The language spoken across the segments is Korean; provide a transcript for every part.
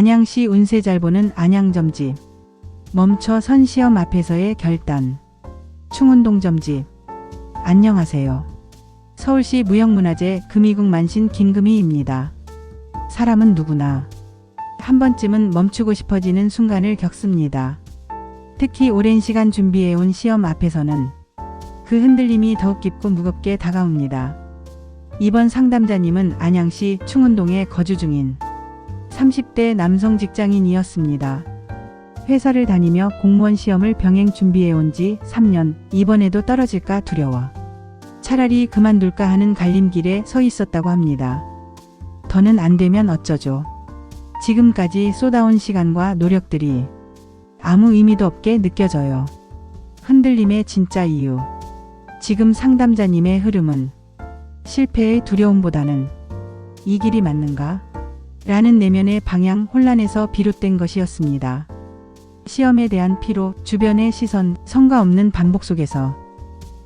안양시 운세 잘 보는 안양점집. 멈춰 선 시험 앞에서의 결단. 충운동 점집. 안녕하세요. 서울시 무형문화재 금이국 만신 김금희입니다. 사람은 누구나 한 번쯤은 멈추고 싶어지는 순간을 겪습니다. 특히 오랜 시간 준비해온 시험 앞에서는 그 흔들림이 더욱 깊고 무겁게 다가옵니다. 이번 상담자님은 안양시 충운동에 거주 중인 30대 남성 직장인이었습니다. 회사를 다니며 공무원 시험을 병행 준비해온 지 3년, 이번에도 떨어질까 두려워. 차라리 그만둘까 하는 갈림길에 서 있었다고 합니다. 더는 안 되면 어쩌죠. 지금까지 쏟아온 시간과 노력들이 아무 의미도 없게 느껴져요. 흔들림의 진짜 이유. 지금 상담자님의 흐름은 실패의 두려움보다는 이 길이 맞는가? 라는 내면의 방향 혼란에서 비롯된 것이었습니다. 시험에 대한 피로, 주변의 시선, 성과 없는 반복 속에서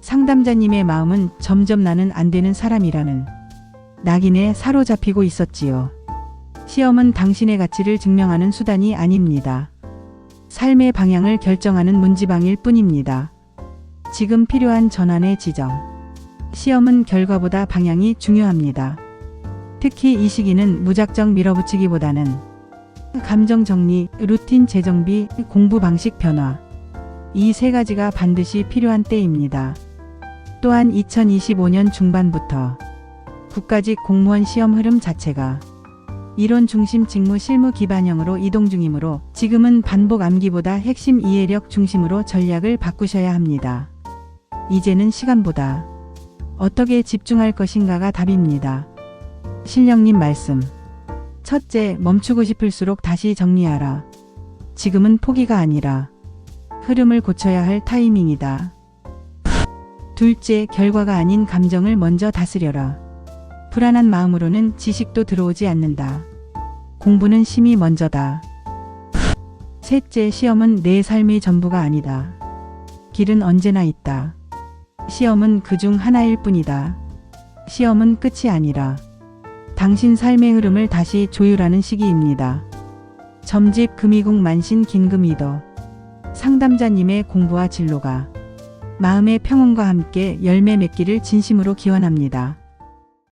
상담자님의 마음은 점점 나는 안 되는 사람이라는 낙인에 사로잡히고 있었지요. 시험은 당신의 가치를 증명하는 수단이 아닙니다. 삶의 방향을 결정하는 문지방일 뿐입니다. 지금 필요한 전환의 지점. 시험은 결과보다 방향이 중요합니다. 특히 이 시기는 무작정 밀어붙이기보다는 감정 정리, 루틴 재정비, 공부 방식 변화. 이 세 가지가 반드시 필요한 때입니다. 또한 2025년 중반부터 국가직 공무원 시험 흐름 자체가 이론 중심 직무 실무 기반형으로 이동 중이므로 지금은 반복 암기보다 핵심 이해력 중심으로 전략을 바꾸셔야 합니다. 이제는 시간보다 어떻게 집중할 것인가가 답입니다. 신령님 말씀. 첫째, 멈추고 싶을수록 다시 정리하라. 지금은 포기가 아니라 흐름을 고쳐야 할 타이밍이다. 둘째, 결과가 아닌 감정을 먼저 다스려라. 불안한 마음으로는 지식도 들어오지 않는다. 공부는 심이 먼저다. 셋째, 시험은 내 삶의 전부가 아니다. 길은 언제나 있다. 시험은 그 중 하나일 뿐이다. 시험은 끝이 아니라 당신 삶의 흐름을 다시 조율하는 시기입니다. 점집 금이국 만신 긴금이더 상담자님의 공부와 진로가 마음의 평온과 함께 열매 맺기를 진심으로 기원합니다.